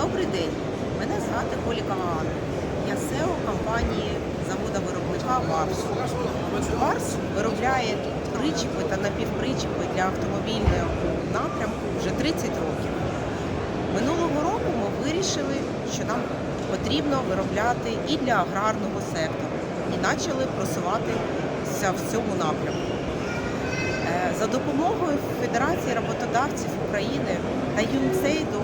Добрий день, мене звати Коліка Ганна. Я SEO компанії завода виробника Варс. Варс виробляє причіпи та напівпричіпи для автомобільного напрямку вже 30 років. Минулого року ми вирішили, що нам потрібно виробляти і для аграрного сектору, і почали просуватися в цьому напрямку. Е, За допомогою Федерації роботодавців України та ЮНСЕЙДу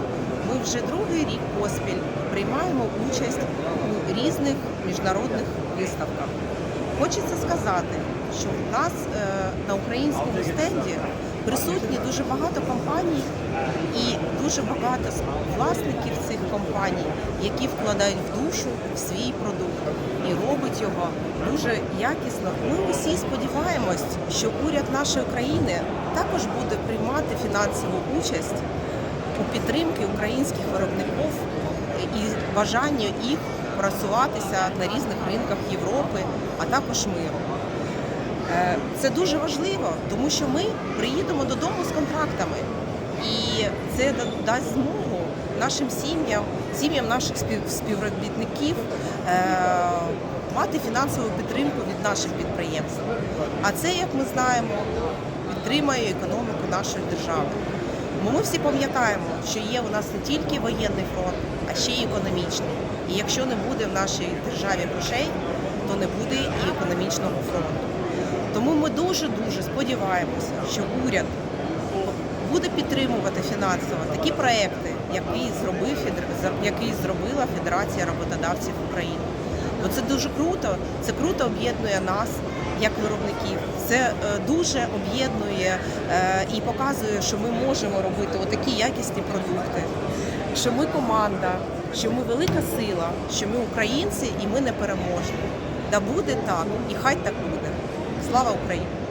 ми вже другий рік поспіль приймаємо участь у різних міжнародних виставках. Хочеться сказати, що в нас е, на українському стенді присутні дуже багато компаній і дуже багато власників цих компаній, які вкладають в душу в свій продукт і робить його дуже якісно. Ми усі сподіваємось, що уряд нашої країни також буде приймати фінансову участь у підтримки українських виробників і бажання їх просуватися на різних ринках Європи, а також миру. Е, Це дуже важливо, тому що ми приїдемо додому з контрактами, і це дасть змогу нашим сім'ям, сім'ям наших спів- співробітників е, мати фінансову підтримку від наших підприємств. А це, як ми знаємо, підтримує економіку нашої держави. Бо ми всі пам'ятаємо, що є у нас не тільки воєнний фронт, а ще й економічний. І якщо не буде в нашій державі грошей, то не буде і економічного фронту. Тому ми дуже-дуже сподіваємося, що уряд буде підтримувати фінансово такі проекти, які зробив які зробила Федерація роботодавців України. Бо це дуже круто, це круто об'єднує нас як виробників. Це е, дуже об'єднує е, і показує, що ми можемо робити отакі якісні продукти, що ми команда, що ми велика сила, що ми українці і ми не переможні. Да буде так, і хай так буде. Слава Україні!